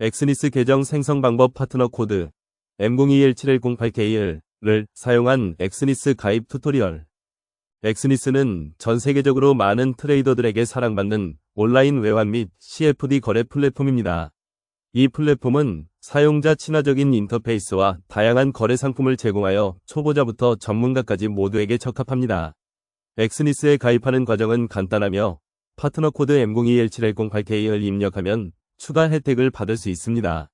엑스니스 계정 생성 방법 파트너 코드 M02171008K를 사용한 엑스니스 가입 투토리얼. 엑스니스는 전 세계적으로 많은 트레이더들에게 사랑받는 온라인 외환 및 CFD 거래 플랫폼입니다. 이 플랫폼은 사용자 친화적인 인터페이스와 다양한 거래 상품을 제공하여 초보자부터 전문가까지 모두에게 적합합니다. 엑스니스에 가입하는 과정은 간단하며 파트너 코드 M02171008K를 입력하면 추가 혜택을 받을 수 있습니다.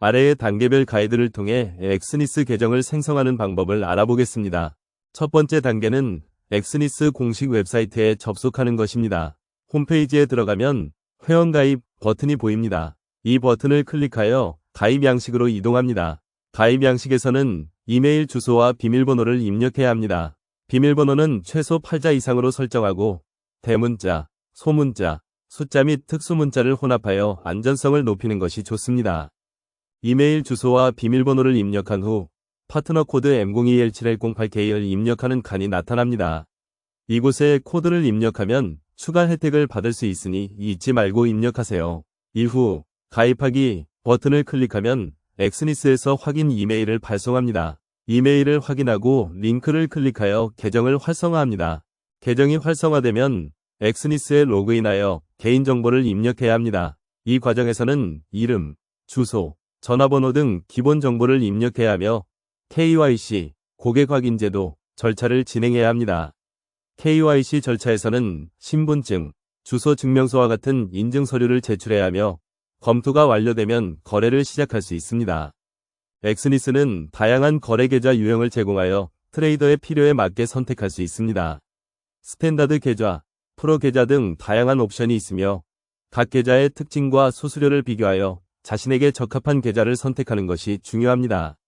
아래의 단계별 가이드를 통해 엑스니스 계정을 생성하는 방법을 알아보겠습니다. 첫 번째 단계는 엑스니스 공식 웹사이트에 접속하는 것입니다. 홈페이지에 들어가면 회원가입 버튼이 보입니다. 이 버튼을 클릭하여 가입 양식으로 이동합니다. 가입 양식에서는 이메일 주소와 비밀번호를 입력해야 합니다. 비밀번호는 최소 8자 이상으로 설정하고 대문자, 소문자, 숫자 및 특수문자를 혼합하여 안전성을 높이는 것이 좋습니다. 이메일 주소와 비밀번호를 입력한 후 파트너 코드 M02171008K를 입력하는 칸이 나타납니다. 이곳에 코드를 입력하면 추가 혜택을 받을 수 있으니 잊지 말고 입력하세요. 이후 가입하기 버튼을 클릭하면 엑스니스에서 확인 이메일을 발송합니다. 이메일을 확인하고 링크를 클릭하여 계정을 활성화합니다. 계정이 활성화되면 엑스니스에 로그인하여 개인정보를 입력해야 합니다. 이 과정에서는 이름, 주소, 전화번호 등 기본 정보를 입력해야 하며 KYC, 고객 확인 제도, 절차를 진행해야 합니다. KYC 절차에서는 신분증, 주소 증명서와 같은 인증 서류를 제출해야 하며 검토가 완료되면 거래를 시작할 수 있습니다. 엑스니스는 다양한 거래 계좌 유형을 제공하여 트레이더의 필요에 맞게 선택할 수 있습니다. 스탠다드 계좌, 프로 계좌 등 다양한 옵션이 있으며 각 계좌의 특징과 수수료를 비교하여 자신에게 적합한 계좌를 선택하는 것이 중요합니다.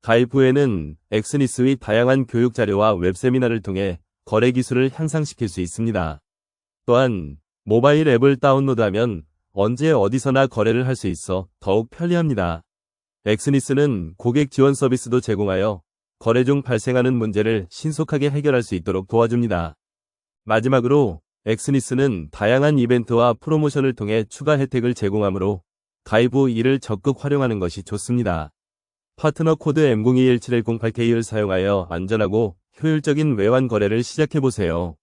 가입 후에는 엑스니스의 다양한 교육 자료와 웹 세미나를 통해 거래 기술을 향상시킬 수 있습니다. 또한 모바일 앱을 다운로드하면 언제 어디서나 거래를 할 수 있어 더욱 편리합니다. 엑스니스는 고객 지원 서비스도 제공하여 거래 중 발생하는 문제를 신속하게 해결할 수 있도록 도와줍니다. 마지막으로 엑스니스는 다양한 이벤트와 프로모션을 통해 추가 혜택을 제공하므로 가입 후 이를 적극 활용하는 것이 좋습니다. 파트너 코드 M02171008K를 사용하여 안전하고 효율적인 외환 거래를 시작해보세요.